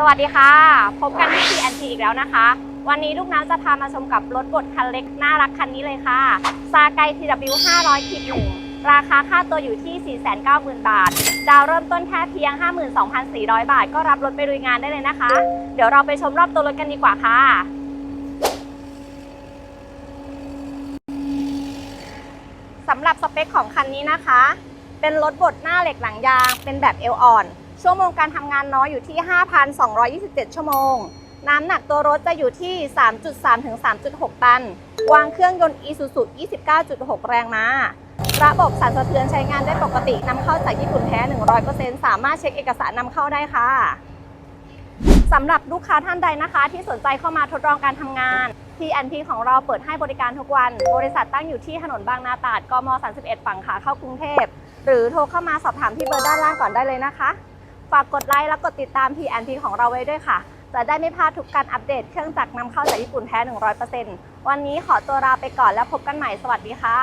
สวัสดีค่ะ พบกันที่ TNT อีกแล้วนะคะ วันนี้ลูกน้ำจะพามาชมกับรถบดคันเล็กน่ารักคันนี้เลยค่ะซาไก TW 500คิดหนึ่งราคาค่าตัวอยู่ที่ 490,000 บาท ดาวเริ่มต้นแค่เพียง 52,400 บาท ก็รับรถไปลุยงานได้เลยนะคะ เดี๋ยวเราไปชมรอบตัวรถกันดีกว่าค่ะสำหรับสเปคของคันนี้นะคะ เป็นรถบดหน้าเหล็กหลังยาง เป็นแบบเอวอ่อน ชั่วโมงการทำงานน้อยอยู่ที่ 5,227 ชั่วโมง น้ำหนักตัวรถจะอยู่ที่ 3.3 ถึง 3.6 ตัน วางเครื่องยนต์ Isuzu 29.6 แรงม้า ระบบสั่นสะเทือนใช้งานได้ปกตินำเข้าจากญี่ปุ่นแท้ 100%สามารถเช็คเอกสารนำเข้าได้ค่ะสำหรับลูกค้าท่านใดนะคะ ที่สนใจเข้ามาทดลองการทำงาน TNP ของเราเปิดให้บริการทุกวัน บริษัทตั้งอยู่ที่ถนนบางนาตราด กม 31 ฝั่งขาเข้ากรุงเทพ หรือโทรเข้ามาสอบถามที่เบอร์ด้านล่างก่อนได้เลยนะคะ ฝากกดไลค์และกดติดตาม TNP ของเราไว้ด้วยค่ะ จะได้ไม่พลาดทุกการอัปเดตเครื่องจักรนำเข้าจากญี่ปุ่นแท้ 100%วันนี้ขอตัวลาไปก่อนแล้วพบกันใหม่สวัสดีค่ะ